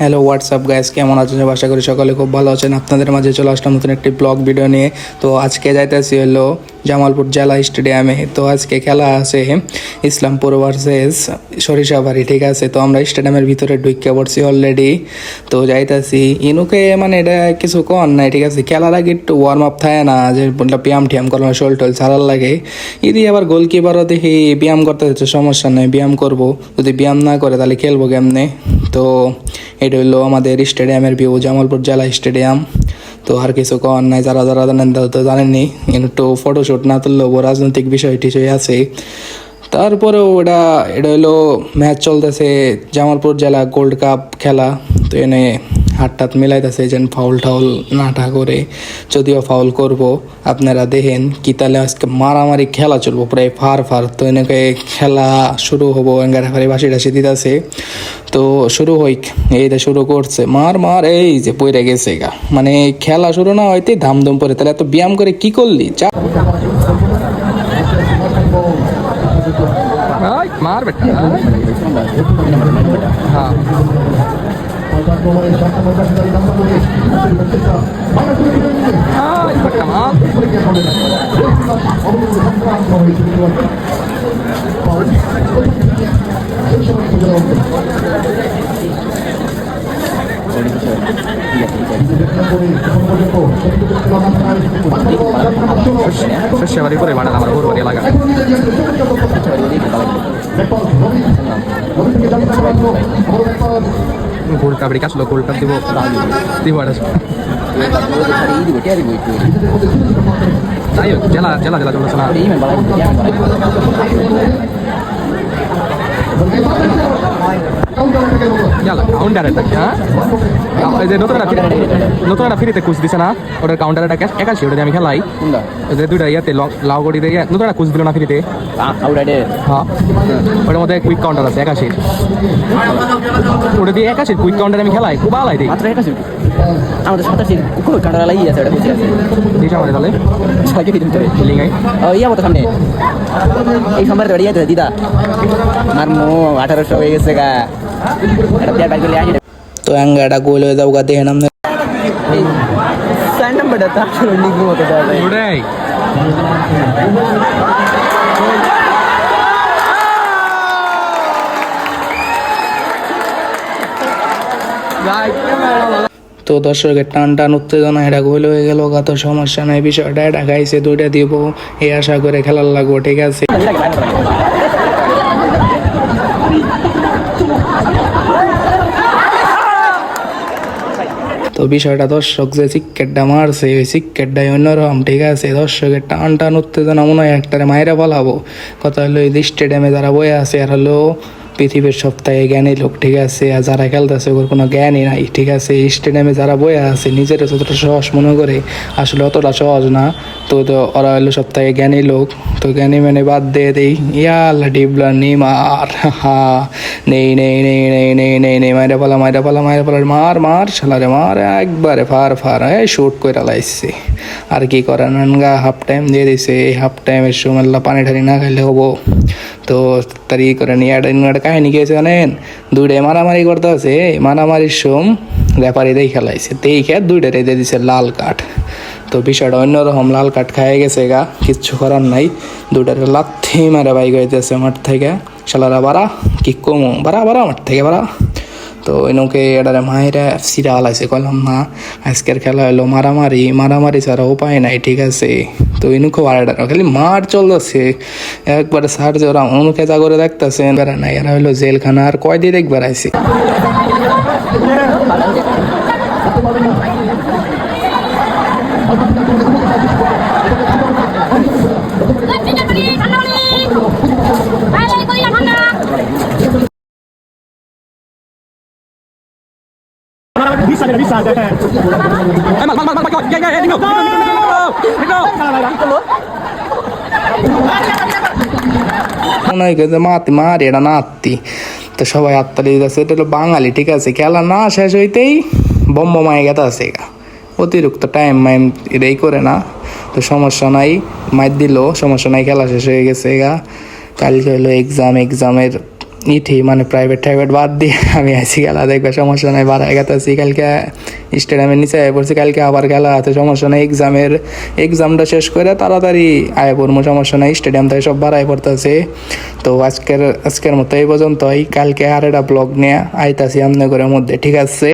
Hello WhatsApp guys কেমন আছেন সব? আশা করি সকলে খুব ভালো আছেন। আপনাদের মাঝে চলে আসলাম নতুন একটি ব্লগ ভিডিও নিয়ে। তো আজকে যাইতেছি হলো জামালপুর জেলা স্টেডিয়ামে তো আজকে খেলা আছে ইসলামপুর ভার্সেস সরিষাবাড়ি ঠিক আছে? তো আমরা স্টেডিয়ামের ভিতরে ঢুকে পড়ছি অলরেডি তো যাইতাছি। ইনুকে মানে এটা কিছু কর নাই, ঠিক আছে? খেলার আগে একটু ওয়ার্ম আপ থাকে না, যে ব্যায়াম ট্যায়াম করানো শোল টোল ছাড়ার লাগে। ইদি আবার গোলকিপারও দেখি ব্যায়াম করতে হচ্ছে সমস্যা নেই, ব্যায়াম করব। যদি ব্যায়াম না করে তাহলে খেলব কেমনে? তো এটা হলো আমাদের স্টেডিয়ামের ভিউ, জামালপুর জেলা স্টেডিয়াম। তো আর কিছু কর নাই, যারা যারা জানেন তো জানেননি একটু ফটোশ্যুট না তুললেও রাজনৈতিক বিষয় টিষয় আছে। তারপরেও ওটা এটা হলো ম্যাচ চলতেছে জামালপুর জেলা গোল্ড কাপ খেলা। তো এনে হাত টাত মিলাইতেছে যেন ফাউল টাউল নাটা করে। যদিও ফাউল করব আপনারা দেখেন কি তাহলে আজকে মারামারি খেলা চলবো প্রায় ফার ফার। তো এনেকে খেলা শুরু হব রেফারি বাসি টাসি দিতেছে। তো শুরু হইক এই তো শুরু করছে মার মার এই যে পইরে গেছে গা। মানে খেলা শুরু না হইতে ধামধুম পরে তাহলে এত ব্যায়াম করে কি করলি? চা মার বেটা। হ্যাঁ। শস্যবাড়ি করে বাড়ান আমার ঘুরবাড়ি এলাকা গোল্ড কাপ রেখে আসলো গোল্ড কাপ দিব দিব জেলা জেলা চলছে না জেলা কাউন্টার এটা হ্যাঁ? এই যে নতুন একটা নতুন একটা ফ্রিতে কুচ দিছে না? ওটার কাউন্টার একটা একাশি ওটা আমি খেলাই। যে দুইটা ইয়াতে লাউ গড়ি দিয়ে নতুন একটা কুচ দিল না ফ্রিতে হ্যাঁ। ওটার মধ্যে কুইক কাউন্টার আছে একাশি। ওটা দিয়ে একাশির কুইক কাউন্টার আমি খেলাই খুব আলাই দিই। মাত্র একাশি? আমাদের সাতাশি লাগিয়ে আছে ওটা বুঝে আছে দিস আমাদের তাহলে? ছয়কে দিতে হবে। লিঙ্গাই ইয়া মতো সামনে। এই সোমবার দিদা। আমার মো আঠারোশো হয়ে গেছে গা। তো অ্যাঙ্গাটা গোল হয়ে যাও গা দেখেন আপনি চার নাম্বারটা তো আসলে লিখব মতো দেওয়া যায় ওটাই তো দর্শকের টান টান উত্তেজনা এটা গোল হয়ে গেল গা তো সমস্যা নাই বিষয়টা এটা গাইছে দুইটা দিব এই আশা করে খেলার লাগবো ঠিক আছে তো বিষয়টা দর্শক যে সিক্কেটটা মারছে, ওই সিক্কেটটাই অন্যরকম, ঠিক আছে? দর্শকের টান টান উত্তেজনা মনে হয় একটারে মায়েরা পালাবো। কথা হলো এই স্টেডিয়ামে যারা বয়ে আছে আর হলো পৃথিবীর সপ্তাহে জ্ঞানী লোক, ঠিক আছে? আর যারা খেলতেছে ওর কোনো জ্ঞানই নাই, ঠিক আছে? স্টেডিয়ামে যারা বয়ে আছে, নিজের যতটা সহজ মনে করে, আসলে অতটা সহজ না। তো তো ওরা হলো সপ্তাহে জ্ঞানী লোক। তো জ্ঞানী মানে বাদ দিয়ে দেই ইয়াল্লা ডিবলা, নিমার হা নেই নেই নেই নেই নেই নেই নেই, মাইরা পালা মাইরা পালা মাইরা পালা, মার মার, শালারে মার, একবারে ফার ফার, এই শুট করে লাইছে। আর কি করে নানগা হাফ টাইম দিয়ে দিছে। এই হাফ টাইমের সময় পানি ঠানি না খাইলে হব। তো তারি করে নিয়ে একটা একটা কাহিনী খেয়েছে জানেন? দুইটাই মারামারি করতে আছে মারামারির সোম রেফারি দিয়ে খেলাইছে তেই খেয়ে দুইটা রেদে দিছে লাল কাঠ। তো বিষয়টা অন্যরকম, লাল কাঠ খাইয়ে গেছে গা। কিচ্ছু করার নাই। দুটারে লাথি মারে বাইক হইতেছে মাঠ থেকে। শালারা বাড়া, কি কমো? বাড়া বাড়া মাঠ থেকে বাড়া। তো এনুকে এটারে মায়েরা সিরা হালাইছে কইলাম, না, আজকের খেলা হলো মারামারি। মারামারি ছাড়া উপায় নাই, ঠিক আছে? তো এনুকে বাড়াটা খালি মার চলতেছে। একবারে সার ওরা অনুকে যা করে দেখতেছে বেড়া নাই। এরা হলো জেলখানা আর কয় দিয়ে দেখবার আইছে মনে হয় যে মাতি মারি এটা নাতি তো সবাই আত্মালি দিতেছে এটা হলো বাঙালি ঠিক আছে খেলা না শেষ হইতেই বম্ব মায়ে গেতে আছে অতিরিক্ত টাইম মাইম এটাই করে না তো সমস্যা নাই মাইর দিল সমস্যা নাই খেলা শেষ হয়ে গেছে গা কালকে হলো এক্সাম এক্সামের ইথি মানে প্রাইভেট টাইভেট বাদ দিয়ে আমি আইসি খেলা দেখবে সমস্যা নাই, বাড়ায় গেতেছি, কালকে স্টেডিয়ামের নিচে আয় পড়ছি, কালকে আবার খেলা হাতে সমস্যা নেই এক্সামের এক্সামটা শেষ করে তাড়াতাড়ি আয় পড়ব সমস্যা নেই স্টেডিয়াম থেকে সব বাড়ায় পড়তেছে। তো আজকের আজকের মতো এই পর্যন্তই, কালকে আর একটা ব্লগ নিয়ে আইতাছি ঘরের মধ্যে, ঠিক আছে?